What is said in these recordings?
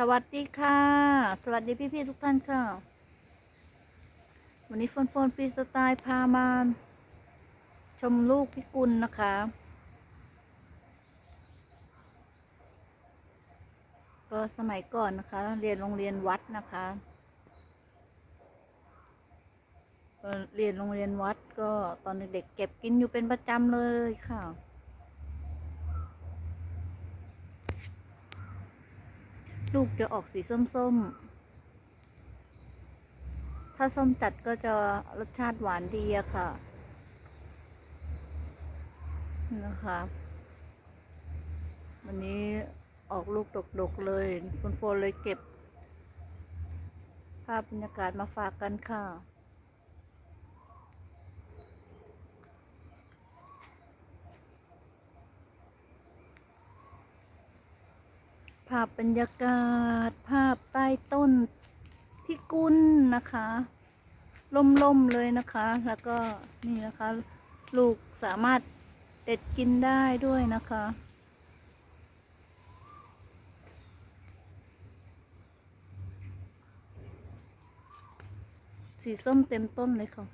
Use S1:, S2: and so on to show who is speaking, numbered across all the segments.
S1: สวัสดีค่ะ สวัสดีพี่ๆทุกท่านค่ะ วันนี้โฟนโฟนฟรีสไตล์พามาชมลูกพิกุลนะคะ ก็สมัยก่อนนะคะ เรียนโรงเรียนวัดนะคะเรียนโรงเรียนวัดก็ตอนเด็กๆเก็บกินอยู่เป็นประจำเลยค่ะ ลูกจะออกสีส้มๆ ถ้าส้มจัดก็จะรสชาติหวานดีอะค่ะ นะคะ วันนี้ออกลูกดกๆเลยฝนโฟนเลยเก็บ ภาพบรรยากาศมาฝากกันค่ะ ภาพบรรยากาศ ภาพใต้ต้นพิกุลนะคะ ล่มๆเลยนะคะ แล้วก็นี่นะคะ ลูกสามารถเด็ดกินได้ด้วยนะคะ สีส้มเต็มต้นเลยค่ะ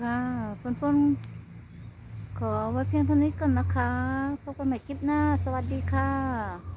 S1: ค่ะฝนฝนขอไว้เพียงเท่านี้ก่อนนะคะ พบกันใหม่คลิปหน้า สวัสดีค่ะ